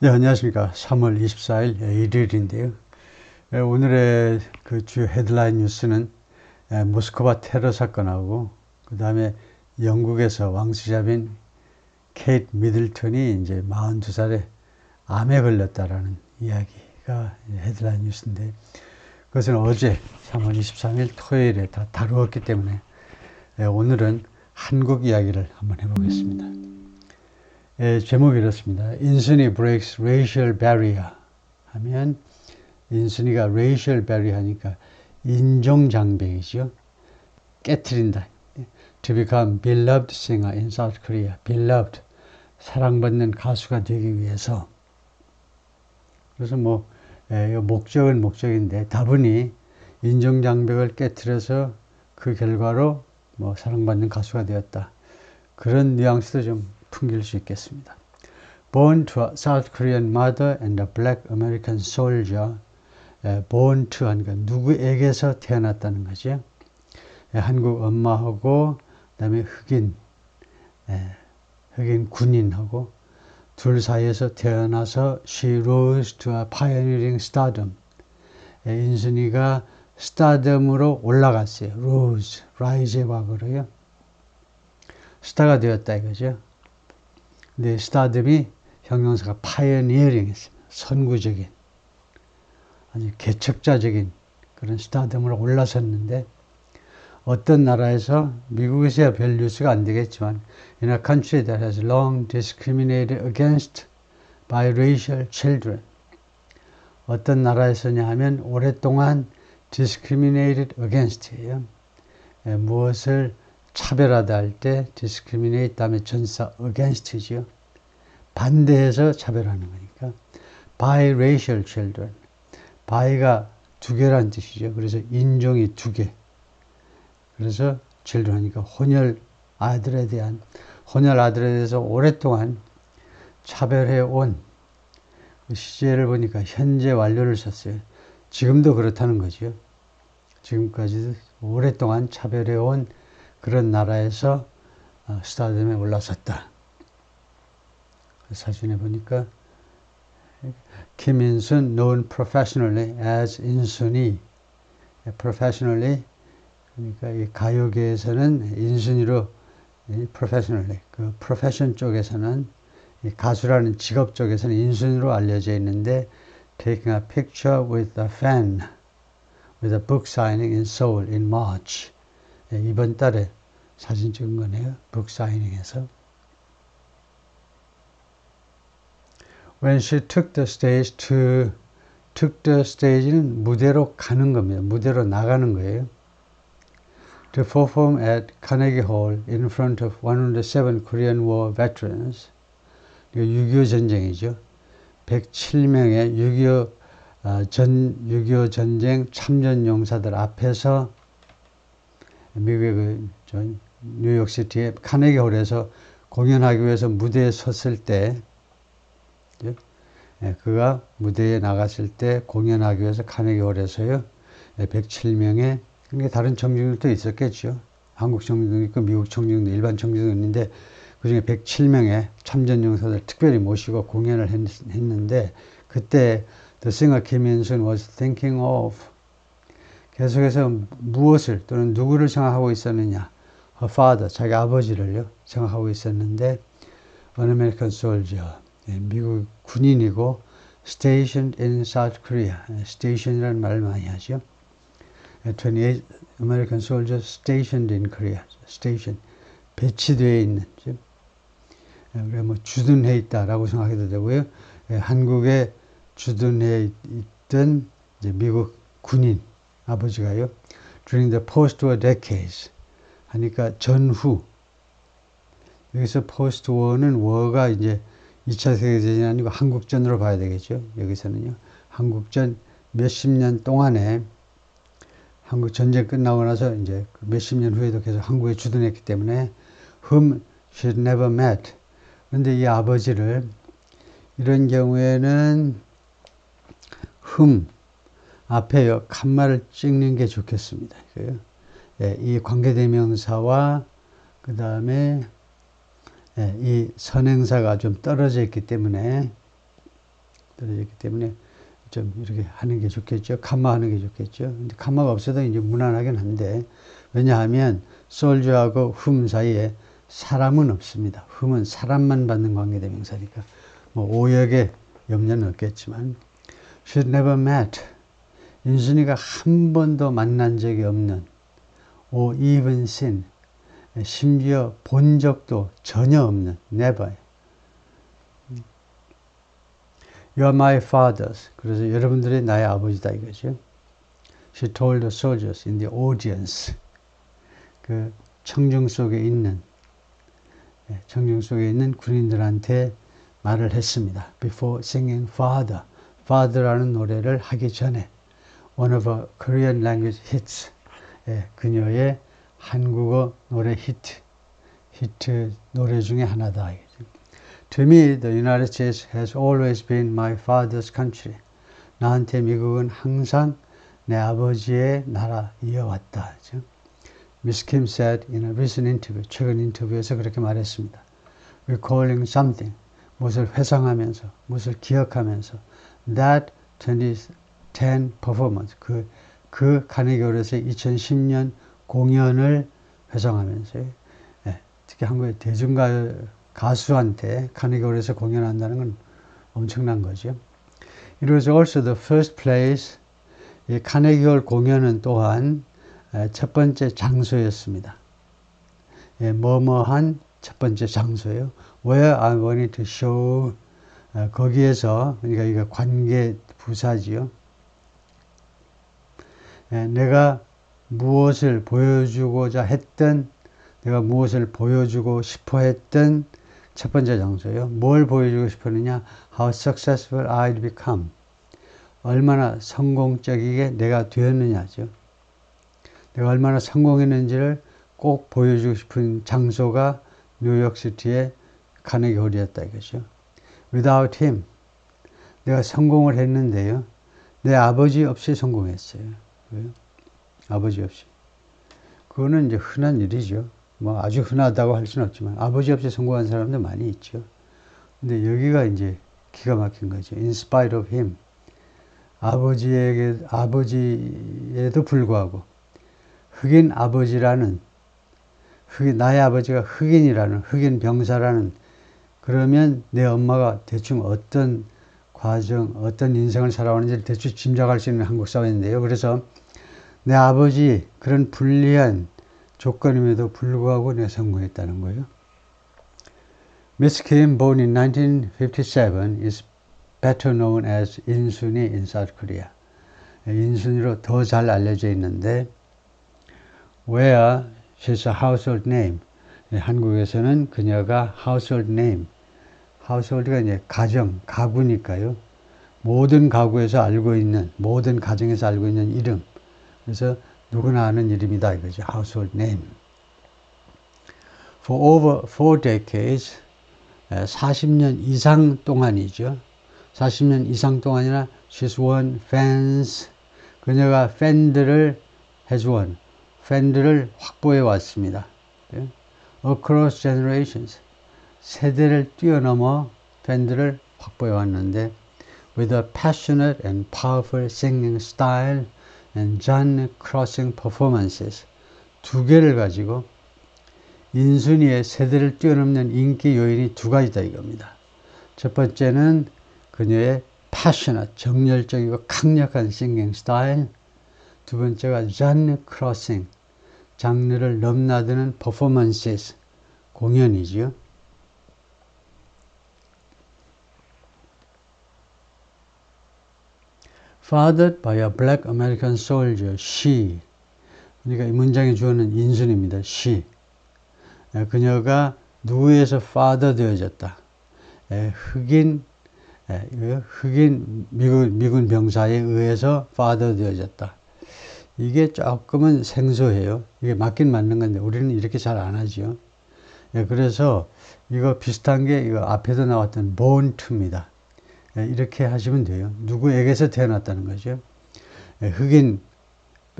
네, 안녕하십니까. 3월 24일 일요일인데요. 예, 오늘의 그 주요 헤드라인 뉴스는 예, 모스크바 테러 사건하고 그 다음에 영국에서 왕수자빈 케이트 미들턴이 이제 42살에 암에 걸렸다라는 이야기가 헤드라인 뉴스인데 그것은 어제 3월 23일 토요일에 다 다루었기 때문에 예, 오늘은 한국 이야기를 한번 해보겠습니다. 예, 제목이 이렇습니다. 인순이 breaks racial barrier 하면 인순이가 racial barrier 하니까 인종장벽이죠. 깨트린다. To become beloved singer in South Korea. beloved. 사랑받는 가수가 되기 위해서. 그래서 뭐, 예, 목적은 목적인데 다분히 인종장벽을 깨트려서 그 결과로 뭐 사랑받는 가수가 되었다. 그런 뉘앙스도 좀 풍길 수 있겠습니다. Born to a South Korean mother and a black American soldier. born to 하니까 누구에게서 태어났다는 거죠. 한국 엄마하고 그다음에 흑인 흑인 군인하고 둘 사이에서 태어나서 she rose to a pioneering stardom. 인순이가 스타덤으로 올라갔어요. rose, rise의 과거로요. 스타가 되었다 이거죠. 근데 스타덤이 형용사가 파이어니어링 했습니다. 선구적인 아주 개척자적인 그런 스타덤으로 올라섰는데 어떤 나라에서 미국에서야 별 뉴스가 안 되겠지만 in a country that has long discriminated against biracial children 어떤 나라에서냐 하면 오랫동안 discriminated against예요. 예, 무엇을 차별하다 할 때 discriminate 다음에 전사 against죠. 반대해서 차별하는 거니까 biracial children. bi가 두 개란 뜻이죠. 그래서 인종이 두 개. 그래서 children 하니까 혼혈 아들에 대한 혼혈 아들에 대해서 오랫동안 차별해 온그 시제를 보니까 현재 완료를 썼어요. 지금도 그렇다는 거죠. 지금까지도 오랫동안 차별해 온 그런 나라에서 어, 스타덤에 올라섰다. 사진에 보니까 김인순 known professionally as 인순이 professionally 그러니까 이 가요계에서는 인순이로 professionally 그 profession 쪽에서는 가수라는 직업 쪽에서는 인순이로 알려져 있는데 taking a picture with a fan with a book signing in Seoul in March 이번 달에 사진 찍은 거네요. 북 사이닝에서. When she took the stage to took the stage는 무대로 가는 겁니다. 무대로 나가는 거예요. To perform at Carnegie Hall in front of 107 Korean War veterans. 6.25 전쟁이죠. 107명의 6.25 전, 6.25 전쟁 참전 용사들 앞에서 미국의 그 뉴욕시티의 카네기 홀에서 공연하기 위해서 무대에 섰을 때 예, 그가 무대에 나갔을 때 공연하기 위해서 카네기 홀에서요 107명의 그러니까 다른 청중들도 있었겠죠. 한국 청중도 있고 미국 청중도 일반 청중도 있는데 그중에 107명의 참전 용사들 특별히 모시고 공연을 했, 는데 그때 The singer Kim In-sun was thinking of 계속해서 무엇을 또는 누구를 생각하고 있었느냐. her father, 자기 아버지를요, 생각하고 있었는데, an American soldier, 미국 군인이고, stationed in South Korea, station이라는 말을 많이 하죠. 28 American soldiers stationed in Korea, station, 배치되어 있는, 그래 뭐 주둔해 있다라고 생각해도 되고요. 한국에 주둔해 있던 미국 군인, 아버지가요. During the post-war decades 하니까 전후 여기서 post-war는 war가 이제 2차 세계대전이 아니고 한국전으로 봐야 되겠죠. 여기서는요. 한국전 몇십 년 동안에 한국 전쟁 끝나고 나서 이제 그 몇십 년 후에도 계속 한국에 주둔했기 때문에 whom she never met. 그런데 이 아버지를 이런 경우에는 흠 앞에요. 칸말을 찍는 게 좋겠습니다. 예, 이 관계대명사와 그 다음에 예, 이 선행사가 좀 떨어져 있기 때문에 떨어졌기 때문에 좀 이렇게 하는 게 좋겠죠. 칸마 하는 게 좋겠죠. 근데 칸마가 없어도 이제 무난하긴 한데, 왜냐하면 솔주하고 흠 사이에 사람은 없습니다. 흠은 사람만 받는 관계대명사니까. 뭐 오역에 염려는 없겠지만, should never met. 인순이가 한 번도 만난 적이 없는, or even seen. 심지어 본 적도 전혀 없는, never. You are my fathers. 그래서 여러분들이 나의 아버지다 이거죠. She told the soldiers in the audience. 그 청중 속에 있는 예, 청중 속에 있는 군인들한테 말을 했습니다. Before singing Father, Father라는 노래를 하기 전에 one of our Korean language hits, 예, 그녀의 한국어 노래 히트, 히트 노래 중에 하나다. To me, the United States has always been my father's country. 나한테 미국은 항상 내 아버지의 나라 이어왔다. Miss Kim said in a recent interview, 최근 인터뷰에서 그렇게 말했습니다. Recalling something, 무엇을 회상하면서, 무엇을 기억하면서, that 2010 performance, 그, 그 카네기홀에서의 2010년 공연을 회상하면서, 예, 특히 한국의 대중가요 가수한테 카네기홀에서 공연한다는 건 엄청난 거죠. It was also the first place, 이 카네기홀 공연은 또한 첫 번째 장소였습니다. 예, 뭐뭐한 첫 번째 장소예요. Where I wanted to show 거기에서 그러니까 이거 관계 부사지요. 예, 내가 무엇을 보여주고자 했던 내가 무엇을 보여주고 싶어 했던 첫 번째 장소예요. 뭘 보여주고 싶었느냐? How successful I'd become. 얼마나 성공적이게 내가 되었느냐죠. 내가 얼마나 성공했는지를 꼭 보여주고 싶은 장소가 뉴욕시티의 카네기 홀이었다 이거죠. Without him. 내가 성공을 했는데요. 내 아버지 없이 성공했어요. 왜요? 아버지 없이. 그거는 이제 흔한 일이죠. 뭐 아주 흔하다고 할 수는 없지만 아버지 없이 성공한 사람도 많이 있죠. 근데 여기가 이제 기가 막힌 거죠. In spite of him. 아버지에게, 아버지에도 불구하고 흑인 아버지라는 흑인, 나의 아버지가 흑인이라는 흑인 병사라는 그러면 내 엄마가 대충 어떤 과정, 어떤 인생을 살아오는지 대충 짐작할 수 있는 한국 사회인데요. 그래서 내 아버지 그런 불리한 조건임에도 불구하고 내가 성공했다는 거예요. Miss Kim, born in 1957, is better known as 인순이 in South Korea. 인순이로 더 잘 알려져 있는데, where she's a household name. 한국에서는 그녀가 household name. household가 이제 가정, 가구니까요. 모든 가구에서 알고 있는, 모든 가정에서 알고 있는 이름. 그래서 누구나 아는 이름이다 이거죠. household name. For over four decades, 40년 이상 동안이죠. 40년 이상 동안이나 she's won fans. 그녀가 팬들을 won. 팬들을 확보해 왔습니다. Across generations. 세대를 뛰어넘어 팬들을 확보해 왔는데 with a passionate and powerful singing style genre crossing performances 두 개를 가지고 인순이의 세대를 뛰어넘는 인기 요인이 두 가지다 이겁니다. 첫 번째는 그녀의 passionate, 정열적이고 강력한 singing 스타일. 두 번째가 genre crossing, 장르를 넘나드는 performances, 공연이지요. Fathered by a black American soldier, she. 그러니까 이 문장의 주어는 인순입니다. she. 그녀가 누구에서 father 되어졌다. 흑인, 흑인 미군, 미군 병사에 의해서 father 되어졌다. 이게 조금은 생소해요. 이게 맞긴 맞는 건데 우리는 이렇게 잘 안 하죠. 그래서 이거 비슷한 게 이거 앞에도 나왔던 born to입니다. 예, 이렇게 하시면 돼요. 누구에게서 태어났다는 거죠. 예, 흑인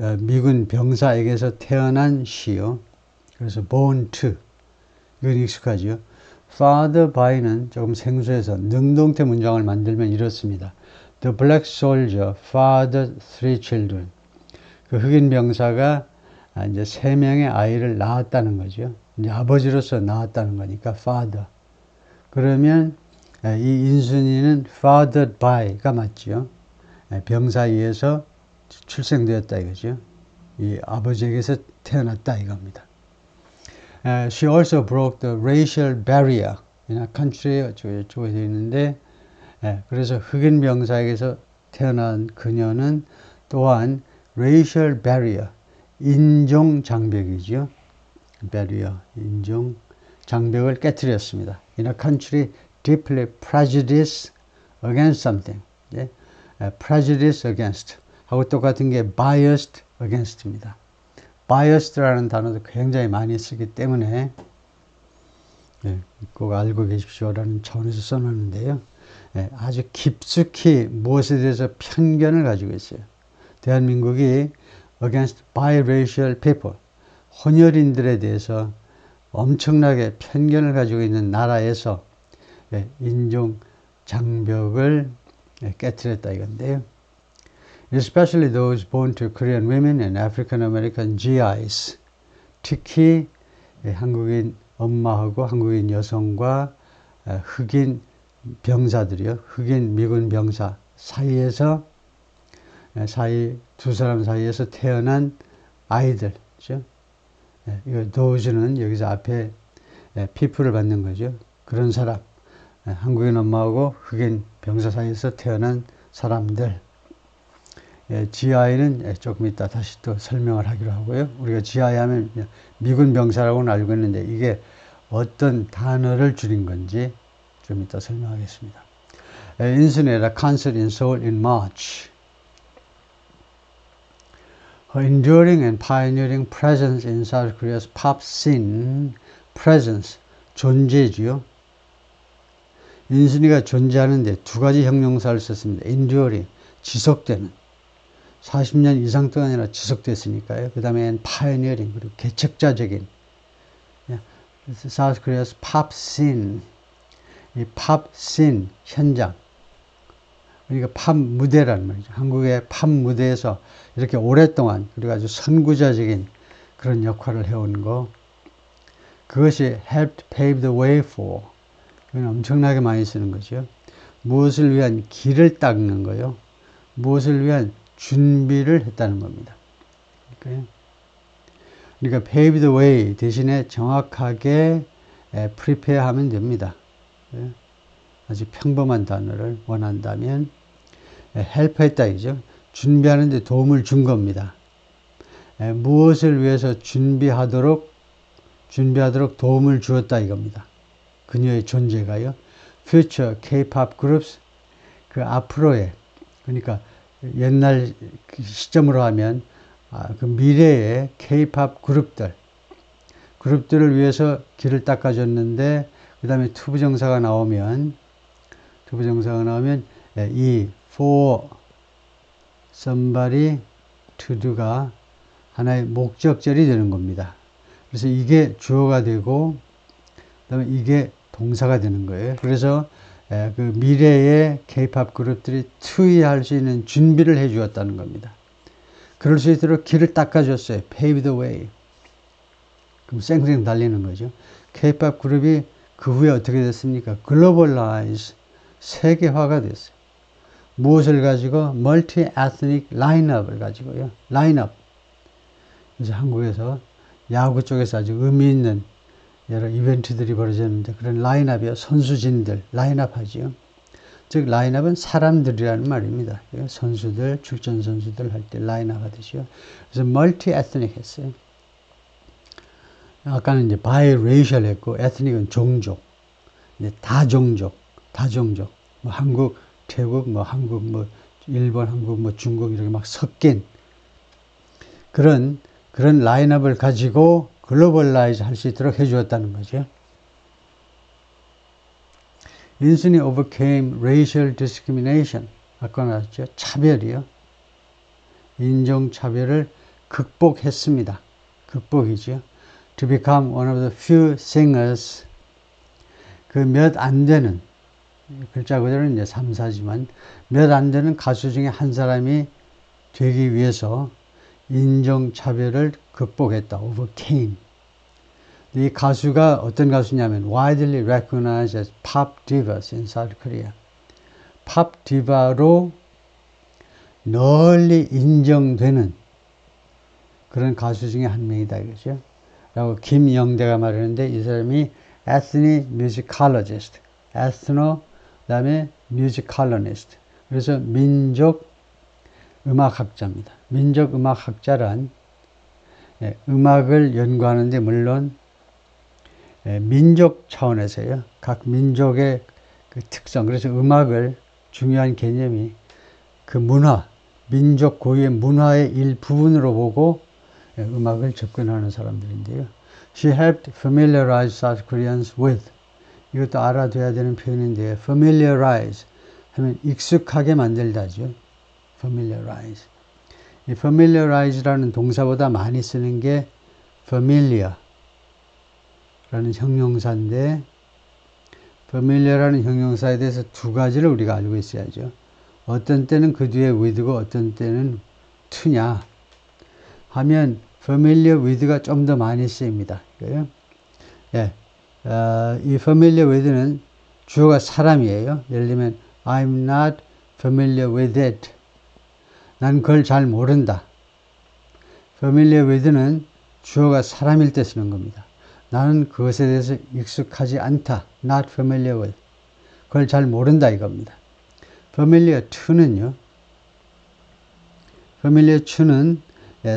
어, 미군 병사에게서 태어난 시요. 그래서 born to 이건 익숙하죠. father by는 조금 생소해서 능동태 문장을 만들면 이렇습니다. The black soldier fathered three children. 그 흑인 병사가 아, 이제 세 명의 아이를 낳았다는 거죠. 이제 아버지로서 낳았다는 거니까 father. 그러면 에, 이 인순이는 fathered by가. 에, 병사에 의해서 출생되었다 이거죠. 이 아버지에게서 태어났다 이겁니다. 에, she also broke the racial barrier in a country 쪽에 되어 있는데 예, 그래서 흑인 병사에게서 태어난 그녀는 또한 racial barrier, 인종 장벽이죠. barrier, 인종 장벽을 깨뜨렸습니다. In a country deeply prejudiced against something. 예? 예, prejudice against 하고 똑같은 게 biased against입니다. biased라는 단어도 굉장히 많이 쓰기 때문에 예, 꼭 알고 계십시오라는 차원에서 써놨는데요. 예, 아주 깊숙이 무엇에 대해서 편견을 가지고 있어요. 대한민국이 against biracial people, 혼혈인들에 대해서 엄청나게 편견을 가지고 있는 나라에서 예, 인종 장벽을 예, 깨뜨렸다 이건데요. Especially those born to Korean women and African American GIs. 특히 한국인 엄마하고 한국인 여성과 흑인 병사들이요. 흑인 미군 병사 사이에서 사이 두 사람 사이에서 태어난 아이들, 그죠? 이거 도우즈는 여기서 앞에 피프를 받는 거죠. 그런 사람, 한국인 엄마하고 흑인 병사 사이에서 태어난 사람들. GI는 조금 이따 다시 또 설명을 하기로 하고요. 우리가 GI 하면 미군 병사라고는 알고 있는데 이게 어떤 단어를 줄인 건지 좀 이따 설명하겠습니다. a concert in Seoul in March. Her enduring and pioneering presence in South Korea's pop scene, presence, 존재지요. 인순이가 존재하는데 두 가지 형용사를 썼습니다. enduring, 지속되는. 40년 이상 동안이나 지속됐으니까요. 그 다음에 pioneering, 그리고 개척자적인. Korea's pop scene. 이팝씬 현장 그러니까 팝 무대라는 말이죠. 한국의 팝 무대에서 이렇게 오랫동안 그리고 아주 선구자적인 그런 역할을 해온 거 그것이 helped pave the way for 엄청나게 많이 쓰는 거죠. 무엇을 위한 길을 닦는 거요. 무엇을 위한 준비를 했다는 겁니다. 그러니까, 그러니까 pave the way 대신에 정확하게 prepare 하면 됩니다. 예? 아주 평범한 단어를 원한다면 헬프했다 이죠. 준비하는 데 도움을 준 겁니다. 예, 무엇을 위해서 준비하도록 준비하도록 도움을 주었다 이겁니다. 그녀의 존재가요. Future K-pop groups 그 앞으로의 그러니까 옛날 시점으로 하면 아, 그 미래의 K-pop 그룹들 그룹들을 위해서 길을 닦아줬는데 그 다음에 투부정사가 나오면 투부정사가 나오면 예, 이 for somebody to do가 하나의 목적절이 되는 겁니다. 그래서 이게 주어가 되고 그다음에 이게 동사가 되는 거예요. 그래서 예, 그 미래의 K-팝 그룹들이 투의할 수 있는 준비를 해 주었다는 겁니다. 그럴 수 있도록 길을 닦아 줬어요. pave the way. 그럼 쌩쌩 달리는 거죠. K-팝 그룹이 그 후에 어떻게 됐습니까? 글로벌라이즈 세계화가 됐어요. 무엇을 가지고 멀티 에스닉 라인업을 가지고요. 라인업. 이제 한국에서 야구 쪽에서 아주 의미 있는 여러 이벤트들이 벌어졌는데 그런 라인업이요. 선수진들 라인업 하지요. 즉 라인업은 사람들이라는 말입니다. 선수들, 출전 선수들 할 때 라인업 하듯이요. 그래서 멀티 에스닉 했어요. 아까는 이제 바이레이셜 했고 에스닉은 종족, 이제 다종족, 다종족, 뭐 한국, 태국, 뭐 한국, 뭐 일본, 한국, 뭐 중국 이렇게 막 섞인 그런 그런 라인업을 가지고 글로벌라이즈 할 수 있도록 해주었다는 거죠. 인순이 overcame racial discrimination. 아까 나왔죠. 차별이요. 인종차별을 극복했습니다. 극복이죠. to become one of the few singers 그 몇 안 되는 글자 그대로는 이제 3, 4지만 몇 안 되는 가수 중에 한 사람이 되기 위해서 인종차별을 극복했다. overcame. 이 가수가 어떤 가수냐면 widely recognized as pop divas in South Korea. 팝 디바로 널리 인정되는 그런 가수 중에 한 명이다 이거죠. 라고 김영대가 말하는데 이 사람이 ethnic musicologist, ethno 그다음에 musicalist. 그래서 민족 음악학자입니다. 민족 음악학자란 예, 음악을 연구하는데 물론 예, 민족 차원에서요. 각 민족의 그 특성. 그래서 음악을 중요한 개념이 그 문화, 민족 고유의 문화의 일부분으로 보고 예, 음악을 접근하는 사람들인데요. She helped familiarize South Koreans with 이것도 알아둬야 되는 표현인데 familiarize 하면 익숙하게 만들다죠. familiarize. 이 familiarize라는 동사보다 많이 쓰는 게 familiar 라는 형용사인데 familiar라는 형용사에 대해서 두 가지를 우리가 알고 있어야죠. 어떤 때는 그 뒤에 with고 어떤 때는 to냐 하면 familiar with가 좀 더 많이 쓰입니다. 예, 어, 이 familiar with는 주어가 사람이에요. 예를 들면 I'm not familiar with it. 난 그걸 잘 모른다. familiar with는 주어가 사람일 때 쓰는 겁니다. 나는 그것에 대해서 익숙하지 않다. not familiar with. 그걸 잘 모른다 이겁니다. familiar to는요. familiar to는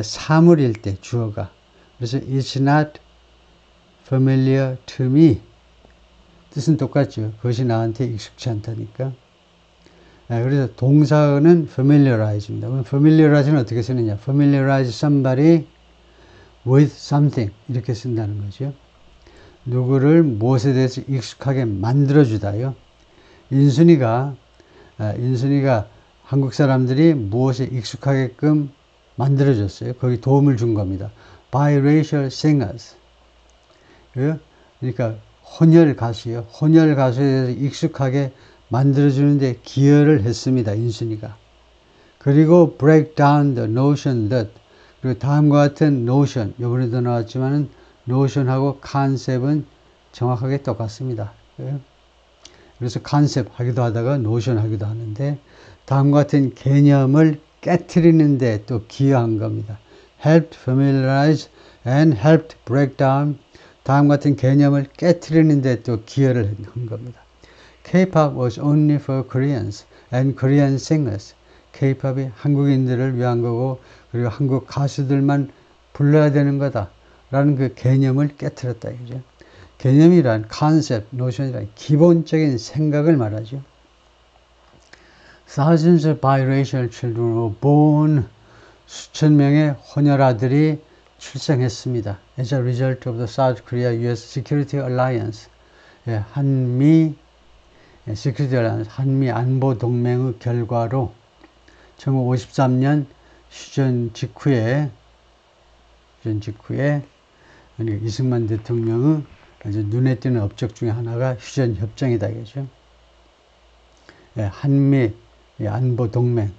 사물일 때 주어가. 그래서 it's not familiar to me. 뜻은 똑같죠. 그것이 나한테 익숙치 않다니까. 그래서 동사는 familiarize입니다. 그럼 familiarize는 어떻게 쓰느냐? familiarize somebody with something 이렇게 쓴다는 거죠. 누구를 무엇에 대해서 익숙하게 만들어주다요. 인순이가 인순이가 한국 사람들이 무엇에 익숙하게끔 만들어줬어요. 거기 도움을 준 겁니다. Biracial singers. 그러니까 혼혈 가수요. 혼혈 가수에 대해서 익숙하게 만들어주는데 기여를 했습니다. 인순이가. 그리고 break down the notion that 그리고 다음과 같은 notion 이번에도 나왔지만은 notion하고 concept은 정확하게 똑같습니다. 그래서 concept 하기도 하다가 notion 하기도 하는데 다음과 같은 개념을 깨트리는데 또 기여한 겁니다. helped familiarize and helped break down 다음 같은 개념을 깨트리는데 또 기여를 한 겁니다. K-pop was only for Koreans and Korean singers. K-pop이 한국인들을 위한 거고 그리고 한국 가수들만 불러야 되는 거다. 라는 그 개념을 깨뜨렸다 이거죠. 개념이란 컨셉, 노션이란 기본적인 생각을 말하죠. Thousands of biracial children were born. 수천 명의 혼혈아들이 출생했습니다. As a result of the South Korea U.S. Security Alliance, 예, 한미 Alliance, 한미 안보 동맹의 결과로 1953년 휴전 직후에 휴전 직후에 이승만 대통령의 아주 눈에 띄는 업적 중에 하나가 휴전 협정이다 이거죠. 예, 한미 안보 동맹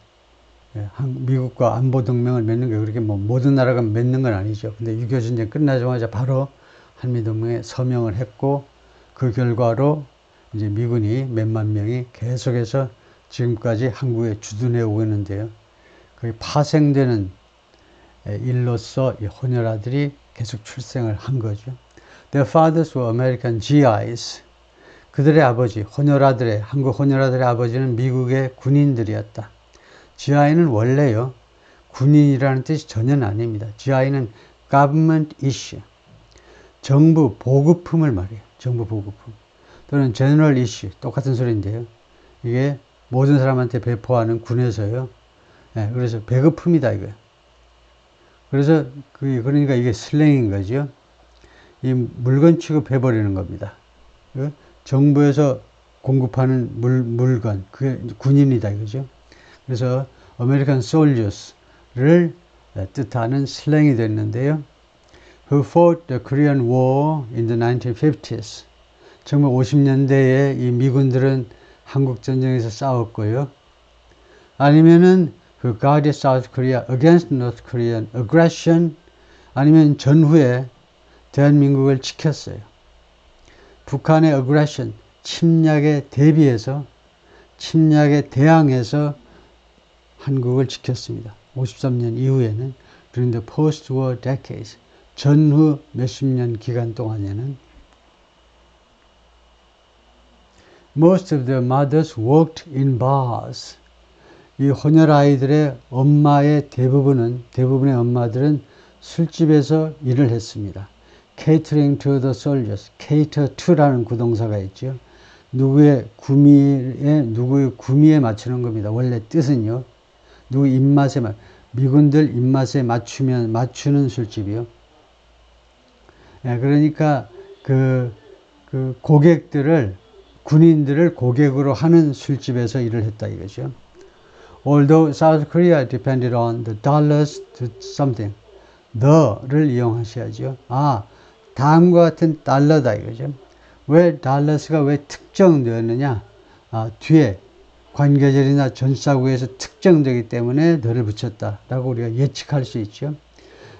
예, 미국과 안보 동맹을 맺는 게 그렇게 뭐 모든 나라가 맺는 건 아니죠. 근데 6.25 전쟁 끝나자마자 바로 한미 동맹에 서명을 했고 그 결과로 이제 미군이 몇만 명이 계속해서 지금까지 한국에 주둔해 오고 있는데요. 그 파생되는 일로서 혼혈아들이 계속 출생을 한 거죠. Their fathers were American GIs. 그들의 아버지, 혼혈아들의, 한국 혼혈아들의 아버지는 미국의 군인들이었다. GI는 원래요, 군인이라는 뜻이 전혀 아닙니다. GI는 government issue. 정부 보급품을 말해요. 정부 보급품. 또는 general issue. 똑같은 소리인데요. 이게 모든 사람한테 배포하는 군에서요. 네, 그래서 배급품이다, 이거예요. 그래서 그 그러니까 이게 슬랭인 거죠. 이 물건 취급해버리는 겁니다. 그 정부에서 공급하는 물, 물건, 그게 군인이다 이거죠. 그래서 American soldiers를 뜻하는 슬랭이 됐는데요. Who fought the Korean War in the 1950s. 1950년대에 이 미군들은 한국 전쟁에서 싸웠고요. 아니면은 그 guarded South Korea against North Korean aggression 아니면 전후에 대한민국을 지켰어요. 북한의 aggression 침략에 대비해서 침략에 대항해서 한국을 지켰습니다. 53년 이후에는 during the post-war decades 전후 몇십 년 기간 동안에는 most of the mothers worked in bars. 이 혼혈 아이들의 엄마의 대부분은 대부분의 엄마들은 술집에서 일을 했습니다. catering to the soldiers, cater to라는 구동사가 있죠. 누구의 구미에 누구의 구미에 맞추는 겁니다. 원래 뜻은요. 누구 입맛에 맞 미군들 입맛에 맞추면 맞추는 술집이요. 예, 그러니까 그, 그 고객들을 군인들을 고객으로 하는 술집에서 일을 했다 이거죠. Although South Korea depended on the dollars to something, the를 이용하셔야죠. 아, 다음과 같은 달러다 이거죠. 왜 달러스가 왜 특정되었느냐? 아, 뒤에 관계절이나 전사구에서 특정되기 때문에 더를 붙였다라고 우리가 예측할 수 있죠.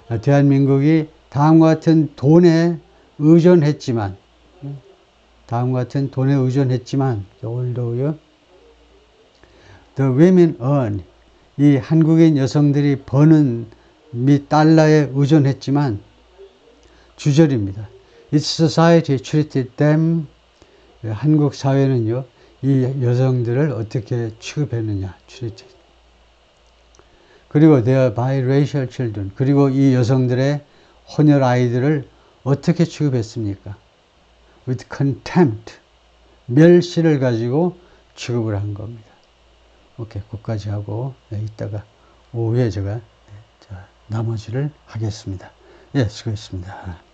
아, 대한민국이 다음과 같은 돈에 의존했지만 다음과 같은 돈에 의존했지만 올도요. The women earn 이 한국인 여성들이 버는 미 달러에 의존했지만 주절입니다. Its society treated them 한국 사회는요 이 여성들을 어떻게 취급했느냐 treated. 그리고 their biracial children 그리고 이 여성들의 혼혈 아이들을 어떻게 취급했습니까? With contempt 멸시를 가지고 취급을 한 겁니다. 오케이, 거기까지 하고 네, 이따가 오후에 제가 네, 자, 나머지를 하겠습니다. 예, 수고했습니다.